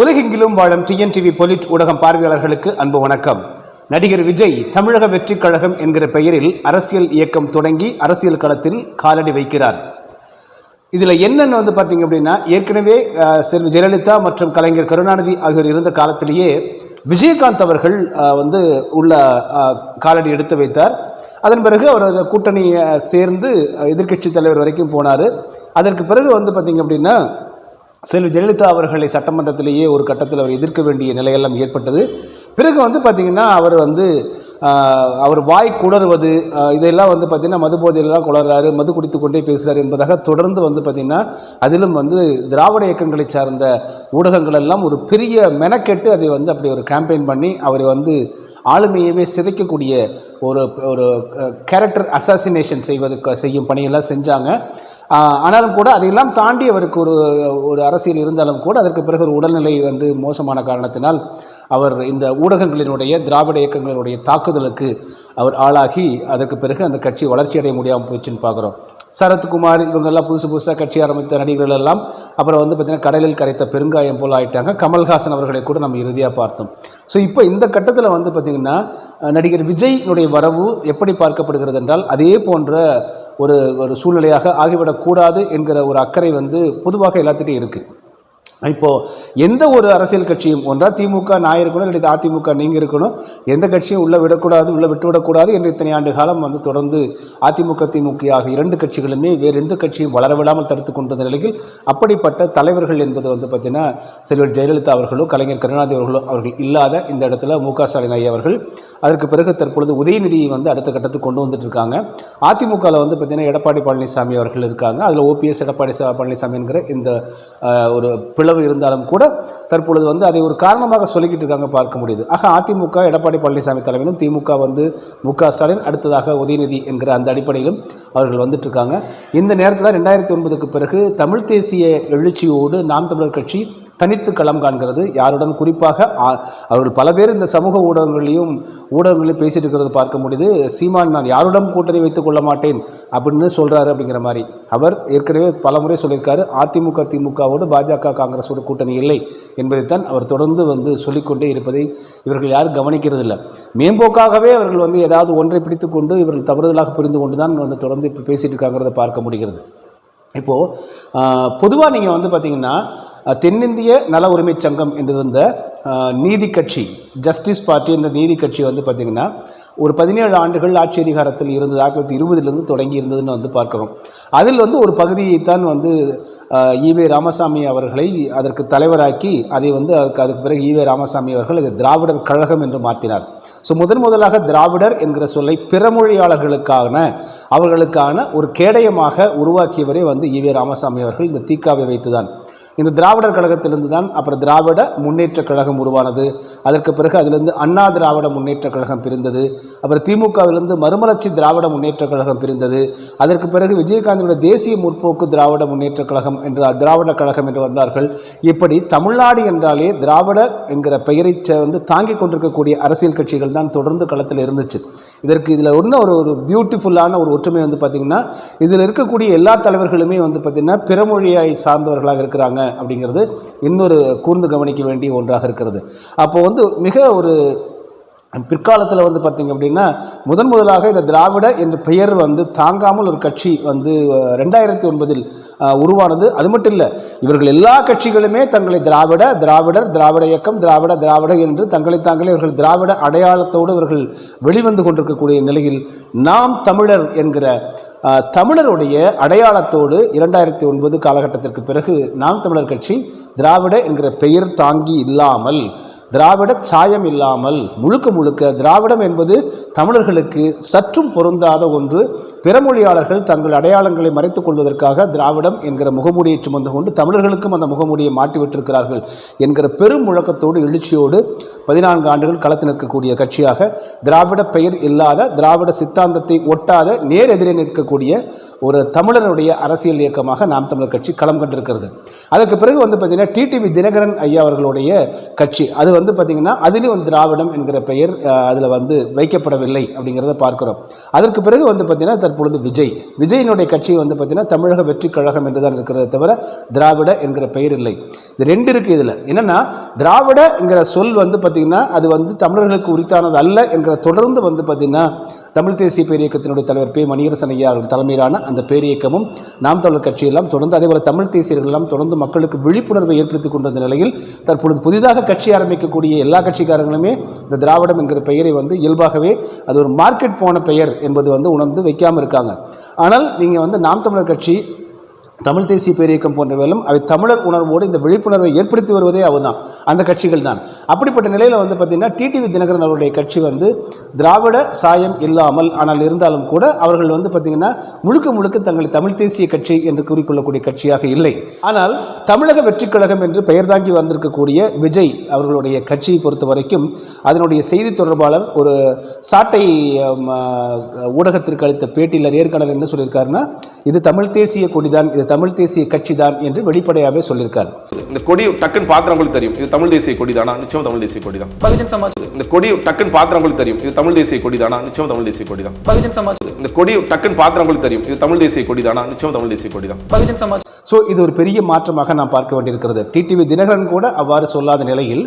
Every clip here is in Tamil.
உலகெங்கிலும் வாழும் டிஎன்டிவி பொலிட் ஊடகம் பார்வையாளர்களுக்கு அன்பு வணக்கம். நடிகர் விஜய் தமிழக வெற்றிக் கழகம் என்கிற பெயரில் அரசியல் இயக்கம் தொடங்கி அரசியல் களத்தில் காலடி வைக்கிறார். இதில் என்னென்னு வந்து பார்த்தீங்க அப்படின்னா ஏற்கனவே செல்வி ஜெயலலிதா மற்றும் கலைஞர் கருணாநிதி ஆகியோர் இருந்த காலத்திலேயே விஜயகாந்த் அவர்கள் வந்து உள்ள காலடி எடுத்து வைத்தார். அதன் பிறகு அவர் அந்த கூட்டணி சேர்ந்து எதிர்க்கட்சி தலைவர் வரைக்கும் போனார். அதற்கு பிறகு வந்து பார்த்தீங்க அப்படின்னா செல்வி ஜெயலலிதா அவர்களை சட்டமன்றத்திலேயே ஒரு கட்டத்தில் அவர் எதிர்க்க வேண்டிய நிலையெல்லாம் ஏற்பட்டது. பிறகு வந்து பார்த்திங்கன்னா அவர் வந்து அவர் வாய் குளறுவது இதெல்லாம் வந்து பார்த்திங்கன்னா மது தான் குளறாரு மது குடித்து கொண்டே பேசுகிறார் என்பதாக தொடர்ந்து வந்து பார்த்திங்கன்னா அதிலும் வந்து திராவிட இயக்கங்களை சார்ந்த ஊடகங்கள் எல்லாம் ஒரு பெரிய மெனக்கெட்டு அதை வந்து அப்படி ஒரு கேம்பெயின் பண்ணி அவரை வந்து ஆளுமையவே சிதைக்கக்கூடிய ஒரு ஒரு கேரக்டர் அசாசினேஷன் செய்வதுக்கு செய்யும் பணியெல்லாம் செஞ்சாங்க. ஆனாலும் கூட அதையெல்லாம் தாண்டி அவருக்கு ஒரு ஒரு அரசியல் இருந்தாலும் கூட அதற்கு பிறகு ஒரு உடல்நிலை வந்து மோசமான காரணத்தினால் அவர் இந்த ஊடகங்களினுடைய திராவிட இயக்கங்களினுடைய தாக்குதலுக்கு அவர் ஆளாகி அதற்கு பிறகு அந்த கட்சி வளர்ச்சி அடைய முடியாமல் போச்சுன்னு பார்க்குறோம். சரத்குமார் இவங்கெல்லாம் புதுசு புதுசாக கட்சி ஆரம்பித்த நடிகர்கள் எல்லாம் அப்புறம் வந்து பார்த்திங்கன்னா கடலில் கரைத்த பெருங்காயம் போல் ஆயிட்டாங்க. கமல்ஹாசன் அவர்களை கூட நம்ம இறுதியாக பார்த்தோம். ஸோ இப்போ இந்த கட்டத்தில் வந்து பார்த்திங்கன்னா நடிகர் விஜய்னுடைய வரவு எப்படி பார்க்கப்படுகிறது என்றால் அதே போன்ற ஒரு ஒரு சூழ்நிலையாக ஆகிவிடக்கூடாது என்கிற ஒரு அக்கறை வந்து பொதுவாக எல்லாத்துட்டையும் இருக்குது இப்போது எந்த ஒரு அரசியல் கட்சியும் ஒன்றா திமுக நான் இருக்கணும் இல்லை அதிமுக நீங்கள் இருக்கணும் எந்த கட்சியும் உள்ளே விடக்கூடாது உள்ளே விட்டுவிடக்கூடாது என்று இத்தனை ஆண்டு காலம் வந்து தொடர்ந்து அதிமுக திமுக ஆகிய இரண்டு கட்சிகளுமே வேறு எந்த கட்சியும் வளர விடாமல் தடுத்து கொண்ட நிலையில் அப்படிப்பட்ட தலைவர்கள் என்பது வந்து பார்த்தீங்கன்னா செல்வர் ஜெயலலிதா அவர்களோ கலைஞர் கருணாநிதி அவர்களோ அவர்கள் இல்லாத இந்த இடத்துல மு க ஸ்டாலின் ஐயா அவர்கள் அதற்கு பிறகு தற்பொழுது உதயநிதியை வந்து அடுத்த கட்டத்துக்கு கொண்டு வந்துட்டு இருக்காங்க அதிமுகவில் வந்து பார்த்திங்கன்னா எடப்பாடி பழனிசாமி அவர்கள் இருக்காங்க. அதில் ஓபிஎஸ் எடப்பாடி சா- பழனிசாமி என்கிற இந்த ஒரு ஒரு பிளவு இருந்தாலும் கூட தற்பொழுது வந்து அதை ஒரு காரணமாக சொல்லிக்கிட்டு இருக்காங்க பார்க்க முடியுது. ஆக அதிமுக எடப்பாடி பழனிசாமி தலைமையிலும் திமுக வந்து மு ஸ்டாலின் அடுத்ததாக உதயநிதி என்கிற அந்த அடிப்படையிலும் அவர்கள் வந்துட்டு இருக்காங்க. இந்த நேரத்தில் ரெண்டாயிரத்தி ஒன்பதுக்கு பிறகு தமிழ் தேசிய எழுச்சியோடு நாம் தமிழர் கட்சி தனித்து களம் காண்கிறது. யாருடன்? குறிப்பாக அவர்கள் பல பேர் இந்த சமூக ஊடகங்களையும் ஊடகங்களையும் பேசிட்டு இருக்கிறது பார்க்க முடியுது. சீமான் நான் யாருடன் கூட்டணி வைத்துக் கொள்ள மாட்டேன் அப்படின்னு சொல்கிறாரு அப்படிங்கிற மாதிரி. அவர் ஏற்கனவே பல முறை சொல்லியிருக்காரு. அதிமுக திமுகவோடு பாஜக காங்கிரஸோடு கூட்டணி இல்லை என்பதைத்தான் அவர் தொடர்ந்து வந்து சொல்லிக்கொண்டே இருப்பதை இவர்கள் யாரும் கவனிக்கிறது இல்லை மேம்போக்காகவே அவர்கள் வந்து ஏதாவது ஒன்றை பிடித்துக்கொண்டு இவர்கள் தவறுதலாக புரிந்து கொண்டு தான் வந்து தொடர்ந்து இப்போ பேசிட்டு இருக்காங்கிறத பார்க்க முடிகிறது. இப்போது பொதுவாக நீங்கள் வந்து பார்த்தீங்கன்னா தென்னிந்திய நல உரிமைச் சங்கம் என்றிருந்த அஹ், நீதி கட்சி ஜஸ்டிஸ் பார்ட்டி என்ற நீதி கட்சி வந்து பார்த்திங்கன்னா ஒரு பதினேழு ஆண்டுகள் ஆட்சி அதிகாரத்தில் இருந்தது ஆயிரத்தி தொள்ளாயிரத்தி இருபதுலேருந்து தொடங்கி இருந்ததுன்னு வந்து பார்க்குறோம். அதில் வந்து ஒரு பகுதியைத்தான் வந்து ஈவே ராமசாமி அவர்களை அதற்கு தலைவராக்கி அதை வந்து அதுக்கு அதுக்கு பிறகு ஈவே ராமசாமி அவர்கள் இதை திராவிடர் கழகம் என்று மாற்றினார். ஸோ முதன் முதலாக திராவிடர் என்கிற சொல்லை பிறமொழியாளர்களுக்கான அவர்களுக்கான ஒரு கேடயமாக உருவாக்கியவரே வந்து ஈவே ராமசாமி அவர்கள். இந்த தீக்காவை வைத்துதான். இந்த திராவிடர் கழகத்திலிருந்து தான் அப்புறம் திராவிட முன்னேற்ற கழகம் உருவானது. அதற்கு பிறகு அதிலிருந்து அண்ணா திராவிட முன்னேற்ற கழகம் பிரிந்தது. அப்புறம் திமுகவிலிருந்து மறுமலர்ச்சி திராவிட முன்னேற்ற கழகம் பிரிந்தது. அதற்கு பிறகு விஜயகாந்தோட தேசிய முற்போக்கு திராவிட முன்னேற்ற கழகம் என்று திராவிட கழகம் என்று வந்தார்கள். இப்படி தமிழ்நாடு என்றாலே திராவிட என்கிற பெயரை வந்து தாங்கிக் கொண்டிருக்கக்கூடிய அரசியல் கட்சிகள் தான் தொடர்ந்து களத்தில் இருந்துச்சு. இதற்கு இதில் ஒன்றும் ஒரு ஒரு பியூட்டிஃபுல்லான ஒரு ஒற்றுமை வந்து பார்த்திங்கன்னா இதில் இருக்கக்கூடிய எல்லா தலைவர்களுமே வந்து பார்த்திங்கன்னா பிறமொழியை சார்ந்தவர்களாக இருக்கிறாங்க அப்படிங்கிறது இன்னொரு கூர்ந்து கவனிக்க வேண்டிய ஒன்றாக இருக்கிறது. அப்போ வந்து மிக ஒரு பிற்காலத்தில் வந்து பார்த்திங்க அப்படின்னா முதன் முதலாக இந்த திராவிட என்ற பெயர் வந்து தாங்காமல் ஒரு கட்சி வந்து ரெண்டாயிரத்தி ஒன்பதில் உருவானது. அது மட்டும் இல்லை இவர்கள் எல்லா கட்சிகளுமே தங்களை திராவிட திராவிடர் திராவிட இயக்கம் திராவிட திராவிட என்று தங்களை தாங்களே இவர்கள் திராவிட அடையாளத்தோடு இவர்கள் வெளிவந்து கொண்டிருக்கக்கூடிய நிலையில் நாம் தமிழர் என்கிற தமிழருடைய அடையாளத்தோடு இரண்டாயிரத்தி ஒன்பது காலகட்டத்திற்கு பிறகு நாம் தமிழர் கட்சி திராவிட என்கிற பெயர் தாங்கி இல்லாமல் திராவிட சாயம் இல்லாமல் முழுக்க முழுக்க திராவிடம் என்பது தமிழர்களுக்கு சற்றும் பொருந்தாத ஒன்று. பிறமொழியாளர்கள் தங்கள் அடையாளங்களை மறைத்துக் கொள்வதற்காக திராவிடம் என்கிற முகமூடியை சுமந்து கொண்டு தமிழர்களுக்கும் அந்த முகமூடியை மாட்டிவிட்டிருக்கிறார்கள் என்கிற பெரும் முழக்கத்தோடு எழுச்சியோடு பதினான்கு ஆண்டுகள் களத்து நிற்கக்கூடிய கட்சியாக திராவிட பெயர் இல்லாத திராவிட சித்தாந்தத்தை ஒட்டாத நேர் எதிரே நிற்கக்கூடிய ஒரு தமிழருடைய அரசியல் இயக்கமாக நாம் தமிழர் கட்சி களம் கண்டிருக்கிறது. அதற்கு பிறகு வந்து பார்த்தீங்கன்னா டிடிவி தினகரன் ஐயா அவர்களுடைய கட்சி. அது வந்து பார்த்தீங்கன்னா அதிலும் திராவிடம் என்கிற பெயர் அதில் வந்து வைக்கப்படவில்லை அப்படிங்கிறத பார்க்கிறோம். அதற்கு பிறகு வந்து பார்த்தீங்கன்னா தற்பொழுது விஜய். விஜயினுடைய கட்சி வந்து பார்த்தீங்கன்னா தமிழக வெற்றி கழகம் என்று தான் இருக்கிறத தவிர திராவிட என்கிற பெயர் இல்லை. இது ரெண்டு இருக்குது இதில். என்னென்னா திராவிட என்கிற சொல் வந்து பார்த்திங்கன்னா அது வந்து தமிழர்களுக்கு உரித்தானது அல்ல என்கிற தொடர்ந்து வந்து பார்த்திங்கன்னா தமிழ் தேசிய பேரியக்கத்தினுடைய தலைவர் பே மணியரசன் ஐயா அவர்கள் தலைமையிலான அந்த பேரியக்கமும் நாம் தமிழர் கட்சியெல்லாம் தொடர்ந்து அதேபோல் தமிழ் தேசியர்கள் எல்லாம் தொடர்ந்து மக்களுக்கு விழிப்புணர்வை ஏற்படுத்திக் கொண்டிருந்த நிலையில் தற்பொழுது புதிதாக கட்சி ஆரம்பிக்கக்கூடிய எல்லா கட்சிக்காரங்களுமே இந்த திராவிடம் என்கிற பெயரை வந்து இயல்பாகவே அது ஒரு மார்க்கெட் போன பெயர் என்பது வந்து உணர்ந்து வைக்காமல் இருக்காங்க. ஆனால் நீங்கள் வந்து நாம் தமிழர் கட்சி தமிழ் தேசிய பேரியக்கம் போன்றவைகளும் அவை தமிழர் உணர்வோடு இந்த விழிப்புணர்வை ஏற்படுத்தி வருவதே அவர்தான். அந்த கட்சிகள் தான் அப்படிப்பட்ட நிலையில் வந்து பார்த்திங்கன்னா டிடிவி தினகரன் அவருடைய கட்சி வந்து திராவிட சாயம் இல்லாமல் ஆனால் இருந்தாலும் கூட அவர்கள் வந்து பார்த்திங்கன்னா முழுக்க முழுக்க தங்களை தமிழ் தேசிய கட்சி என்று கூறிக்கொள்ளக்கூடிய கட்சியாக இல்லை. ஆனால் தமிழக வெற்றிக் கழகம் என்று பெயர் தாங்கி வந்திருக்கக்கூடிய விஜய் அவர்களுடைய கட்சியை பொறுத்த வரைக்கும் அதனுடைய செய்தி தொடர்பாளர் ஒரு சாட்டை ஊடகத்திற்கு அளித்த பேட்டியில் நேர்காணல் என்ன சொல்லியிருக்காருன்னா இது தமிழ் தேசிய கொடிதான் இது தமிழ் தேசிய கட்சி தான் என்று வெளிப்படையாகவே சொல்லியிருக்கார். இந்த கொடி டக்குன்னு பாக்குறவங்களுக்கு தெரியும் இது தமிழ் தேசிய கொடி தானா நிச்சயம் தமிழ் தேசிய கொடி தான் பகுஜன் சமாஜ். இந்த கொடி டக்குன்னு பாக்குறவங்களுக்கு தெரியும் இது தமிழ் தேசிய கொடி தானா நிச்சயம் தமிழ் தேசிய கொடி தான் பகுஜன் சமாஜ். இந்த கொடி டக்குன்னு பாக்குறவங்களுக்கு தெரியும் இது தமிழ் தேசிய கொடி தானா நிச்சயம் தமிழ் தேசிய கொடி தான் பகுஜன் சமாஜ். ஸோ இது ஒரு பெரிய மாற்றமாக நாம் பார்க்க வேண்டியிருக்கிறது. டிடிவி தினகரன் கூட அவ்வாறு சொல்லாத நிலையில்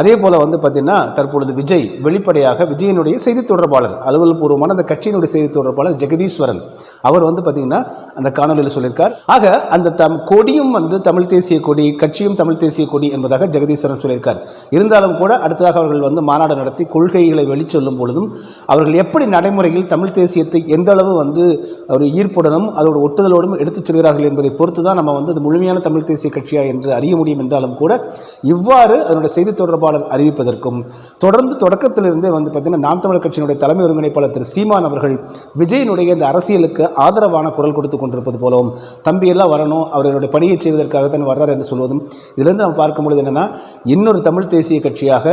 அதே போல் வந்து பார்த்திங்கன்னா தற்பொழுது விஜய் வெளிப்படையாக விஜயனுடைய செய்தி தொடர்பாளர் அலுவல் பூர்வமான அந்த கட்சியினுடைய செய்தி தொடர்பாளர் ஜெகதீஸ்வரன் அவர் வந்து பார்த்திங்கன்னா அந்த காணொலியில் சொல்லியிருக்கார். ஆக அந்த தம் கொடியும் வந்து தமிழ் தேசிய கொடி கட்சியும் தமிழ் தேசிய கொடி என்பதாக ஜெகதீஸ்வரன் சொல்லியிருக்கார். இருந்தாலும் கூட அடுத்ததாக அவர்கள் வந்து மாநாடு நடத்தி கொள்கைகளை வெளிச்சொல்லும் பொழுதும் அவர்கள் எப்படி நடைமுறையில் தமிழ் தேசியத்தை எந்த அளவு வந்து ஒரு ஈர்ப்புடனும் அதோட ஒட்டுதலோடும் எடுத்துச் செல்கிறார்கள் என்பதை பொறுத்து தான் நம்ம வந்து அது முழுமையான தமிழ் தேசிய கட்சியா என்று அறிய முடியும் என்றாலும் கூட இவ்வாறு அதனுடைய செய்தி தொடர்பாளர் அறிவிப்பதற்கும் தொடர்ந்து தொடக்கத்திலிருந்தே வந்து பார்த்தீங்கன்னா நாம் தமிழர் கட்சியினுடைய தலைமை ஒருங்கிணைப்பாளர் திரு சீமான் அவர்கள் விஜயனுடைய இந்த அரசியலுக்கு ஆதரவான குரல் கொடுத்து கொண்டிருப்பது போலவும் தம்பியெல்லாம் வரணும் அவர்களுடைய பணியை செய்வதற்காகத்தான் வர்றார் என்று சொல்வதும் இதிலிருந்து நம்ம பார்க்கும் பொழுது என்னென்னா இன்னொரு தமிழ் தேசிய கட்சியாக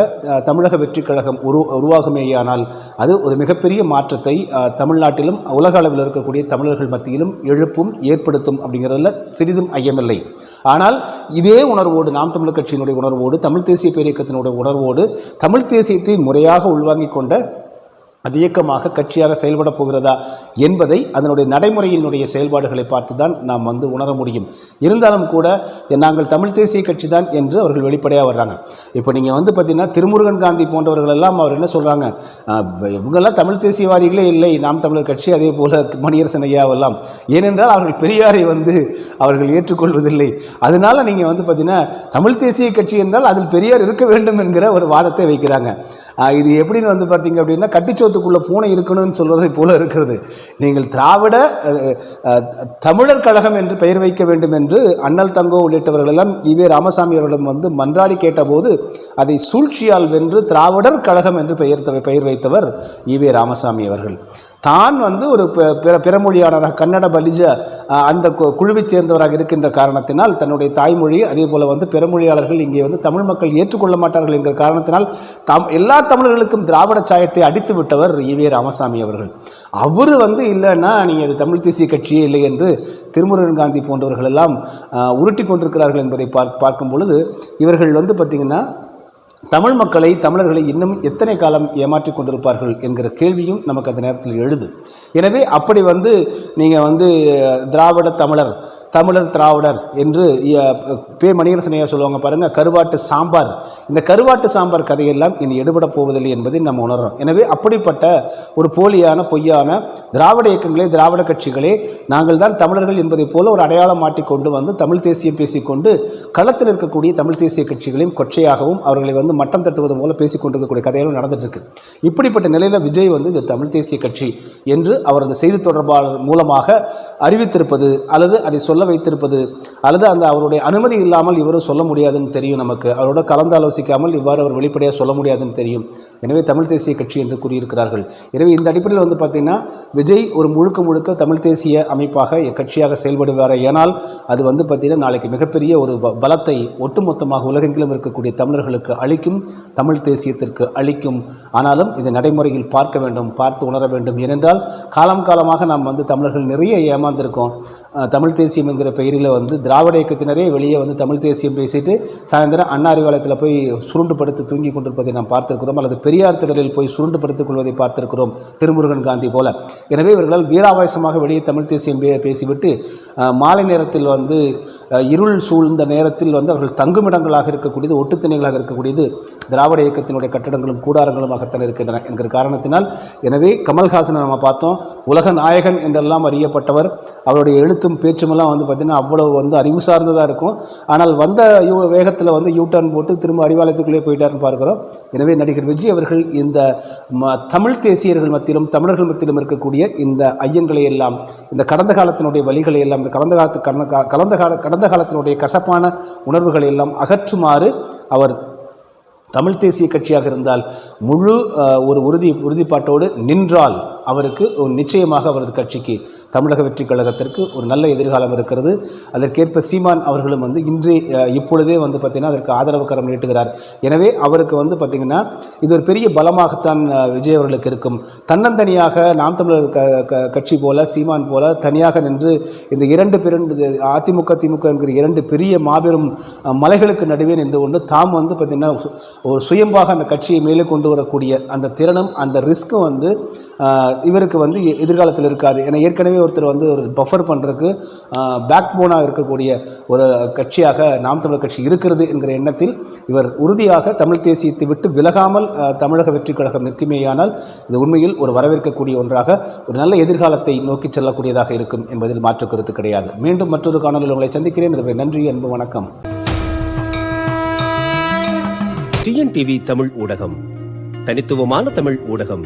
தமிழக வெற்றி கழகம் உரு உருவாகுமேயானால் அது ஒரு மிகப்பெரிய மாற்றத்தை தமிழ்நாட்டிலும் உலக அளவில் இருக்கக்கூடிய தமிழர்கள் மத்தியிலும் எழுப்பும் ஏற்படுத்தும் அப்படிங்கிறதுல சிறிதும் ஐயமில்லை. ஆனால் இதே உணர்வோடு நாம் தமிழர் கட்சியினுடைய உணர்வோடு தமிழ் தேசிய பேரியக்கத்தினுடைய உணர்வோடு தமிழ் தேசியத்தை முறையாக உள்வாங்கிக் கொண்ட அது இயக்கமாக கட்சியாக செயல்பட போகிறதா என்பதை அதனுடைய நடைமுறையினுடைய செயல்பாடுகளை பார்த்து தான் நாம் வந்து உணர முடியும். இருந்தாலும் கூட நாங்கள் தமிழ் தேசிய கட்சி தான் என்று அவர்கள் வெளிப்படையாக வர்றாங்க. இப்போ நீங்கள் வந்து பார்த்தீங்கன்னா திருமுருகன் காந்தி போன்றவர்கள் எல்லாம் அவர் என்ன சொல்கிறாங்க இவங்கெல்லாம் தமிழ் தேசியவாதிகளே இல்லை. நாம் தமிழர் கட்சி அதே போல் மணியரசன் ஐயாவெல்லாம் ஏனென்றால் அவர்கள் பெரியாரை வந்து அவர்கள் ஏற்றுக்கொள்வதில்லை. அதனால் நீங்கள் வந்து பார்த்தீங்கன்னா தமிழ் தேசிய கட்சி என்றால் அதில் பெரியார் இருக்க வேண்டும் என்கிற ஒரு வாதத்தை வைக்கிறாங்க. இது எப்படின்னு வந்து பார்த்தீங்க அப்படின்னா கட்டிச்சோத்துக்குள்ளே பூனை இருக்கணும்னு சொல்வதை போல இருக்கிறது. நீங்கள் திராவிட தமிழர் கழகம் என்று பெயர் வைக்க வேண்டும் என்று அண்ணல் தங்கோ உள்ளிட்டவர்களெல்லாம் இவே ராமசாமி அவர்களிடம் வந்து மன்றாடி கேட்டபோது அதை சூழ்ச்சியால் வென்று திராவிடர் கழகம் என்று பெயர் பெயர் வைத்தவர் ஈவே ராமசாமி அவர்கள். தான் வந்து ஒரு பிற பிறமொழியாளராக கன்னட பலிஜ அந்த கு- சேர்ந்தவராக இருக்கின்ற காரணத்தினால் தன்னுடைய தாய்மொழி அதே போல் வந்து பிறமொழியாளர்கள் இங்கே வந்து தமிழ் மக்கள் ஏற்றுக்கொள்ள மாட்டார்கள் என்கிற காரணத்தினால் தாம் எல்லா தமிழர்களுக்கும் திராவிட சாயத்தை அடித்து விட்டவர் ஈவே ராமசாமி அவர்கள். அவர் வந்து இல்லைன்னா நீங்கள் அது தமிழ் தேசிய கட்சியே இல்லை என்று திருமுருகன் காந்தி போன்றவர்கள் எல்லாம் உருட்டி கொண்டிருக்கிறார்கள் என்பதை பார்க்கும் பொழுது இவர்கள் வந்து பார்த்திங்கன்னா தமிழ் மக்களை தமிழர்களை இன்னும் எத்தனை காலம் ஏமாற்றிக் கொண்டிருப்பார்கள் என்கிற கேள்வியும் நமக்கு அந்த நேரத்தில் எழுது. எனவே அப்படி வந்து நீங்கள் வந்து திராவிட தமிழர் தமிழர் திராவிடர் என்று பே மணிகரசனையா சொல்லுவாங்க பாருங்கள் கருவாட்டு சாம்பார். இந்த கருவாட்டு சாம்பார் கதையெல்லாம் இனி எடுபட போவதில்லை என்பதை நம்ம உணர்றோம். எனவே அப்படிப்பட்ட ஒரு போலியான பொய்யான திராவிட இயக்கங்களே திராவிட கட்சிகளே நாங்கள் தான் தமிழர்கள் என்பதைப் போல ஒரு அடையாளம் மாட்டிக்கொண்டு வந்து தமிழ் தேசியம் பேசிக்கொண்டு களத்தில் இருக்கக்கூடிய தமிழ் தேசிய கட்சிகளையும் கொச்சையாகவும் அவர்களை வந்து மட்டம் தட்டுவது போல பேசிக்கொண்டிருக்கக்கூடிய கதைகளும் நடந்துட்டு இருக்கு இப்படிப்பட்ட நிலையில் விஜய் வந்து இந்த தமிழ் தேசிய கட்சி என்று அவரது செய்தி தொடர்பாளர் மூலமாக அறிவித்திருப்பது அல்லது அதை சொல்ல சொல்ல வைத்திருப்பது அல்லது அந்த அவருடைய அனுமதி இல்லாமல் இவரும் சொல்ல முடியாதுன்னு தெரியும் நமக்கு. அவரோட கலந்து ஆலோசிக்காமல் இவ்வாறு அவர் வெளிப்படையாக சொல்ல முடியாதுன்னு தெரியும். எனவே தமிழ் தேசிய கட்சி என்று கூறியிருக்கிறார்கள். எனவே இந்த அடிப்படையில் வந்து பார்த்திங்கன்னா விஜய் ஒரு முழுக்க முழுக்க தமிழ் தேசிய அமைப்பாக கட்சியாக செயல்படுவார் ஏனால் அது வந்து பார்த்திங்கன்னா நாளைக்கு மிகப்பெரிய ஒரு பலத்தை ஒட்டுமொத்தமாக உலகெங்கிலும் இருக்கக்கூடிய தமிழர்களுக்கு அளிக்கும் தமிழ் தேசியத்திற்கு அளிக்கும். ஆனாலும் இதை நடைமுறையில் பார்க்க வேண்டும் பார்த்து உணர வேண்டும். ஏனென்றால் காலம் காலமாக நாம் வந்து தமிழர்கள் நிறைய ஏமாந்திருக்கோம். தமிழ் தேசியம் தேசியம் என்கிற பெயரில் வந்து திராவிட இயக்கத்தினரே வெளியே வந்து தமிழ் தேசியம் பேசிட்டு சாயந்தரம் அண்ணா அறிவாலயத்தில் போய் சுருண்டு படுத்து தூங்கி கொண்டிருப்பதை நாம் பார்த்திருக்கிறோம். அல்லது பெரியார் திடலில் போய் சுருண்டு படுத்துக் கொள்வதை பார்த்திருக்கிறோம் திருமுருகன் காந்தி போல. எனவே இவர்களால் வீராவேசமாக வெளியே தமிழ் தேசியம் பேசிவிட்டு மாலை நேரத்தில் வந்து இருள் சூழ்ந்த நேரத்தில் வந்து அவர்கள் தங்குமிடங்களாக இருக்கக்கூடியது ஒட்டுத்திணைகளாக இருக்கக்கூடியது திராவிட இயக்கத்தினுடைய கட்டடங்களும் கூடாரங்களுமாகத்தான் இருக்கின்றன என்கிற காரணத்தினால். எனவே கமல்ஹாசனை நம்ம பார்த்தோம். உலக நாயகன் என்றெல்லாம் அறியப்பட்டவர். அவருடைய எழுத்தும் பேச்சுமெல்லாம் வந்து பார்த்திங்கன்னா அவ்வளவு வந்து அறிவு சார்ந்ததாக இருக்கும். ஆனால் வந்த வேகத்தில் வந்து யூ டர்ன் போட்டு திரும்ப அறிவாலயத்துக்குள்ளே போயிட்டார்னு பார்க்குறோம். எனவே நடிகர் விஜய் அவர்கள் இந்த ம தமிழ் தேசியர்கள் மத்தியிலும் தமிழர்கள் மத்தியிலும் இருக்கக்கூடிய இந்த ஐயங்களை எல்லாம் இந்த கடந்த காலத்தினுடைய வழிகளை எல்லாம் இந்த கடந்த காலத்து கடந்த கலந்த கால கடந்த காலத்தினுடைய கசப்பான உணர்வுகளை எல்லாம் அகற்றுமாறு அவர் தமிழ் தேசிய கட்சியாக இருந்தால் முழு ஒரு உறுதி உறுதிப்பாட்டோடு நின்றால் அவருக்கு ஒரு நிச்சயமாக அவரது கட்சிக்கு தமிழக வெற்றி கழகத்திற்கு ஒரு நல்ல எதிர்காலம் இருக்கிறது. அதற்கேற்ப சீமான் அவர்களும் வந்து இன்று இப்பொழுதே வந்து பார்த்திங்கன்னா அதற்கு ஆதரவு கரம் நீட்டுகிறார். எனவே அவருக்கு வந்து பார்த்திங்கன்னா இது ஒரு பெரிய பலமாகத்தான் விஜய் அவர்களுக்கு இருக்கும். தன்னந்தனியாக நாம் தமிழர் க க- கட்சி போல சீமான் போல தனியாக நின்று இந்த இரண்டு பிறண்டு அதிமுக திமுக என்கிற இரண்டு பெரிய மாபெரும் மலைகளுக்கு நடுவே நின்று கொண்டு தாம் வந்து பார்த்திங்கன்னா ஒரு சுயம்பாக அந்த கட்சியை மேலே கொண்டு வரக்கூடிய அந்த திறனும் அந்த ரிஸ்க்கும் வந்து இவருக்கு வந்து எதிர்காலத்தில் இருக்காது. ஏன்னா ஏற்கனவே ஒருத்தர் வந்து ஒரு பஃபர் பண்ணுறதுக்கு பேக் போனாக இருக்கக்கூடிய ஒரு கட்சியாக நாம் தமிழர் கட்சி இருக்கிறது என்கிற எண்ணத்தில் இவர் உறுதியாக தமிழ் தேசியத்தை விட்டு விலகாமல் தமிழக வெற்றிக் கழகம் நிற்குமேயானால் இது உண்மையில் ஒரு வரவேற்கக்கூடிய ஒன்றாக ஒரு நல்ல எதிர்காலத்தை நோக்கி செல்லக்கூடியதாக இருக்கும் என்பதில் மாற்று கருத்து கிடையாது. மீண்டும் மற்றொரு காணொலியில் உங்களை சந்திக்கிறேன். இதுவரை நன்றி அன்பு வணக்கம். டிஎன்டிவி தமிழ் ஊடகம். தனித்துவமான தமிழ் ஊடகம்.